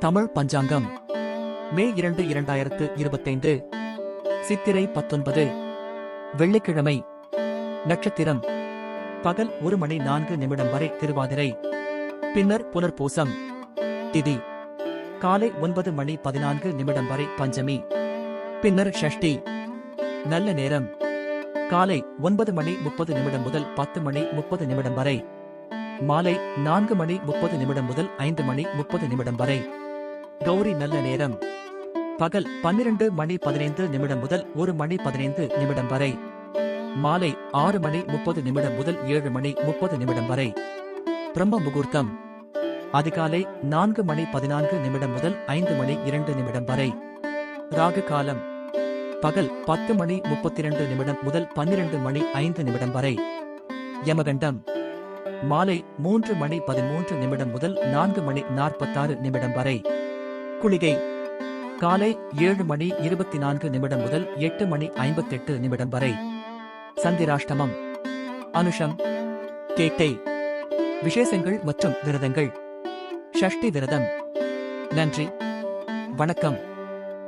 தமிழ் பஞ்சாங்கம். மே இரண்டு இரண்டாயிரத்து இருபத்தைந்து. சித்திரை பத்தொன்பது. வெள்ளிக்கிழமை. நட்சத்திரம். பகல் ஒரு மணி நான்கு நிமிடம் வரை திருவாதிரை. பின்னர் புனர்பூசம். திதி. காலை ஒன்பது மணி பதினான்கு நிமிடம் வரை பஞ்சமி. பின்னர் ஷஷ்டி. நல்ல நேரம். காலை ஒன்பது மணி முப்பது நிமிடம் முதல் பத்து மணி முப்பது நிமிடம் வரை. மாலை நான்கு மணி முப்பது நிமிடம் முதல் ஐந்து மணி முப்பது நிமிடம் வரை. கௌரி நல்ல நேரம். பகல் பன்னிரண்டு மணி பதினைந்து நிமிடம் முதல் ஒரு மணி பதினைந்து நிமிடம் வரை. மாலை ஆறு மணி முப்பது நிமிடம் முதல் ஏழு மணி முப்பது நிமிடம் வரை. பிரம்ம முகூர்த்தம். அதிகாலை நான்கு மணி பதினான்கு நிமிடம் முதல் ஐந்து மணி இரண்டு நிமிடம் வரை. ராகு காலம். பகல் பத்து மணி முப்பத்தி இரண்டு நிமிடம் முதல் பன்னிரண்டு மணி ஐந்து நிமிடம் வரை. யமகண்டம். மாலை மூன்று மணி பதிமூன்று நிமிடம் முதல் நான்கு மணி நாற்பத்தாறு நிமிடம் வரை. குளிகை. காலை ஏழு மணி இருபத்தி நான்கு நிமிடம் முதல் எட்டு மணி ஐம்பத்தெட்டு நிமிடம் வரை. சந்திராஷ்டமம். அனுஷம். கேட்டை. விசேஷங்கள் மற்றும் விரதங்கள். ஷஷ்டி விரதம். நன்றி. வணக்கம்.